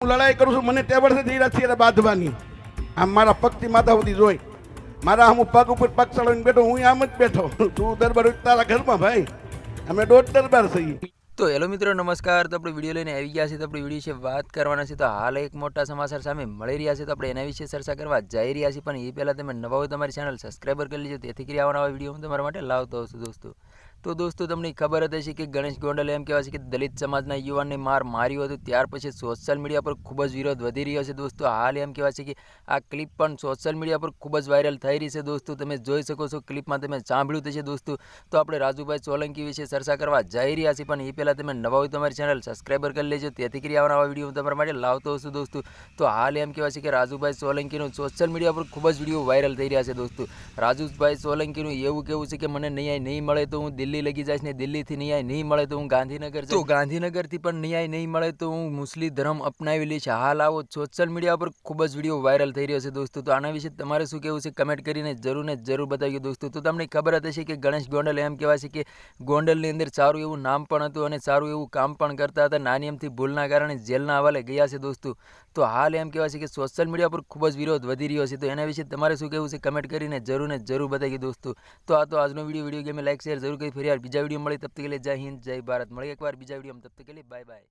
હું લડાઈ કરું છું, મને ટેબલ છે ધીરા છે બાંધવાની. આમ મારા પગથી માથા સુધી જોઈ. મારા હું પગ ઉપર પગ ચડાવીને બેઠો, હું આમ જ બેઠો. તું દરબાર તારા ઘરમાં, ભાઈ. અમે દોઢ દરબાર થઈએ તો હેલો મિત્રો, નમસ્કાર. તો આપણે વીડિયો લઈને આવી ગયા છે તો આપણે વીડિયો વિશે વાત કરવાના છે તો હાલ એક મોટા સમાચાર સામે મળી રહ્યા છે, તો આપણે એના વિશે ચર્ચા કરવા જઈ રહ્યા છીએ. પણ એ પહેલાં તમે નવા હોય તમારી ચેનલ સબસ્ક્રાઈબર કરી લેજો. તેથી કરી આવવાના વીડિયો હું તમારા માટે લાવતો છું, દોસ્તો. તો દોસ્તો, તમને ખબર હતી કે ગણેશ ગોંડલ એમ કહેવાય છે કે દલિત સમાજના યુવાનને માર માર્યું હતું. ત્યાર પછી સોશિયલ મીડિયા પર ખૂબ જ વિરોધ વધી રહ્યો છે દોસ્તો. હાલ એમ કહેવાય છે કે આ ક્લિપ પણ સોશિયલ મીડિયા પર ખૂબ જ વાયરલ થઈ રહી છે દોસ્તો. તમે જોઈ શકો છો ક્લિપમાં તમે સાંભળ્યું છે દોસ્તો. તો આપણે રાજુભાઈ સોલંકી વિશે ચર્ચા કરવા જઈ રહ્યા છીએ, પણ એ પહેલાં તમે નવા હોય તમારી ચેનલ સબસ્ક્રાઈબર કરી લેજો. તેથી કરી આવવાના આવા વીડિયો હું તમારા માટે લાવતો હશું દોસ્તો. તો હાલ એમ કહેવાય છે કે રાજુભાઈ સોલંકીનું સોશિયલ મીડિયા પર ખૂબ જ વીડિયો વાયરલ થઈ રહ્યા છે દોસ્તો. રાજુભાઈ સોલંકીનું એવું કેવું છે કે મને ન્યાય નહીં મળે તો હું દિલ્હી લગી જાય ને દિલ્હીથી ન્યાય નહીં મળે તો હું ગાંધીનગર તો ગાંધીનગરથી પણ ન્યાય નહીં મળે તો હું મુસ્લિમ ધર્મ અપનાવી લઈશ હાલ આવો સોશિયલ મીડિયા પર ખૂબ જ વીડિયો વાયરલ થઈ રહ્યો છે દોસ્તો. તો આના વિશે તમારે શું કહેવું છે કમેન્ટ કરીને જરૂર ને જરૂર બતાવ્યું દોસ્તો. તો તમને ખબર જ હશે કે ગણેશ ગોંડલ એમ કહેવાય છે કે ગોંડલની અંદર સારું એવું નામ પણ હતું અને સારું એવું કામ પણ કરતા હતા. નાની એમથી ભૂલના કારણે જેલના હવાલે ગયા છે દોસ્તો. તો હાલ એમ કહેવાય છે કે સોશિયલ મીડિયા પર ખૂબ જ વિરોધ વધી રહ્યો છે. તો એના વિશે તમારે શું કહેવું છે કમેન્ટ કરીને જરૂર ને જરૂર બતાવી દોસ્તો. તો આ તો આજનો વીડિયો વીડિયો ગેમે લાઈક શેર જરૂર કરી. ફરી યાર બીજા વીડિયો મળી, તબ તક લીએ જય હિન્દ, જય ભારત. મળી એકવાર બીજા વીડિયો તબ તક લીએ બાય બાય.